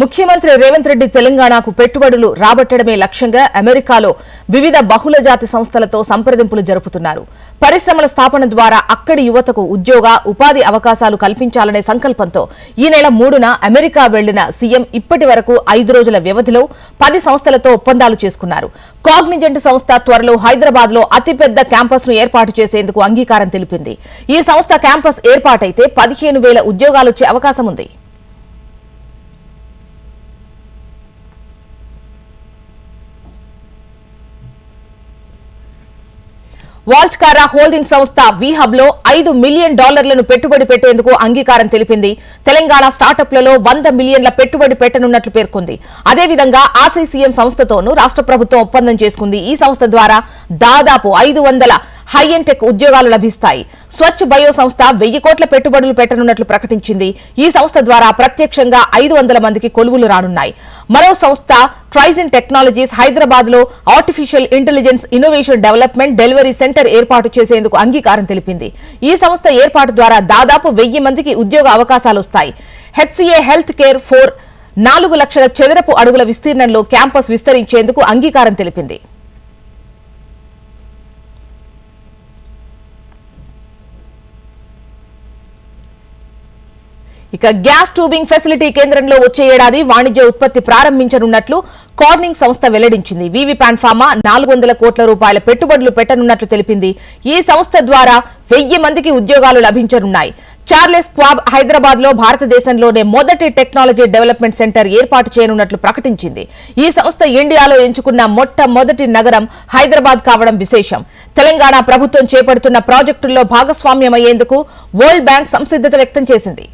ముఖ్యమంత్రి రేవంత్ రెడ్డి తెలంగాణకు పెట్టుబడులు రాబట్టడమే లక్ష్యంగా అమెరికాలో వివిధ బహుళజాతి సంస్థలతో సంప్రదింపులు జరుపుతున్నారు. పరిశ్రమల స్థాపన ద్వారా అక్కడి యువతకు ఉద్యోగ ఉపాధి అవకాశాలు కల్పించాలనే సంకల్పంతో ఈ నెల మూడున అమెరికా వెళ్ళిన సీఎం ఇప్పటి వరకు ఐదు రోజుల వ్యవధిలో పది సంస్థలతో ఒప్పందాలు చేసుకున్నారు. కాగ్నిజెంట్ సంస్థ త్వరలో హైదరాబాద్లో అతిపెద్ద క్యాంపస్ను ఏర్పాటు చేసేందుకు అంగీకారం తెలిపింది. ఈ సంస్థ క్యాంపస్ ఏర్పాటైతే పదిహేను వేల ఉద్యోగాలొచ్చే అవకాశం ఉంది వాల్స్కారా హోల్డింగ్ సంస్థ వీహబ్లో ఐదు మిలియన్ డాలర్లను పెట్టుబడి పెట్టేందుకు అంగీకారం తెలిపింది. తెలంగాణ స్టార్టప్లలో వంద మిలియన్ల పెట్టుబడి పెట్టనున్నట్లు పేర్కొంది. అదేవిధంగా ఆర్సీసీఎం సంస్థతోనూ రాష్ట్ర ప్రభుత్వం ఒప్పందం చేసుకుంది. ఈ సంస్థ ద్వారా దాదాపు ఐదు వందల హై అండ్ టెక్ ఉద్యోగాలు లభిస్తాయి. స్వచ్ఛ బయో సంస్థ వెయ్యి కోట్ల పెట్టుబడులు పెట్టనున్నట్లు ప్రకటించింది. ఈ సంస్థ ద్వారా ప్రత్యక్షంగా ఐదు వందల మందికి కొలువులు రానున్నాయి. మరో సంస్థ ట్రైజన్ టెక్నాలజీస్ హైదరాబాద్లో artificial intelligence innovation development delivery centre ఏర్పాటు చేసేందుకు అంగీకారం తెలిపింది. ఈ సంస్థ ఏర్పాటు ద్వారా దాదాపు వెయ్యి మందికి ఉద్యోగ అవకాశాలు వస్తాయి. హెచ్సిఏ హెల్త్ కేర్ ఫోర్ నాలుగు లక్షల చదరపు అడుగుల విస్తీర్ణంలో క్యాంపస్ విస్తరించేందుకు అంగీకారం తెలిపింది. ఇక గ్యాస్ ట్యూబింగ్ ఫెసిలిటీ కేంద్రంలో వచ్చే ఏడాది వాణిజ్య ఉత్పత్తి ప్రారంభించనున్నట్లు కార్నింగ్ సంస్థ వెల్లడించింది. వివి ఫార్మా నాలుగు వందల కోట్ల రూపాయల పెట్టుబడులు పెట్టనున్నట్లు తెలిపింది. ఈ సంస్థ ద్వారా వెయ్యి మందికి ఉద్యోగాలు లభించనున్నాయి. చార్లెస్ క్వాబ్ హైదరాబాద్లో భారతదేశంలోనే మొదటి టెక్నాలజీ డెవలప్మెంట్ సెంటర్ ఏర్పాటు చేయనున్నట్లు ప్రకటించింది. ఈ సంస్థ ఇండియాలో ఎంచుకున్న మొట్టమొదటి నగరం హైదరాబాద్ కావడం విశేషం. తెలంగాణ ప్రభుత్వం చేపడుతున్న ప్రాజెక్టుల్లో భాగస్వామ్యమయ్యేందుకు వరల్డ్ బ్యాంక్ సంసిద్ధత వ్యక్తం చేసింది.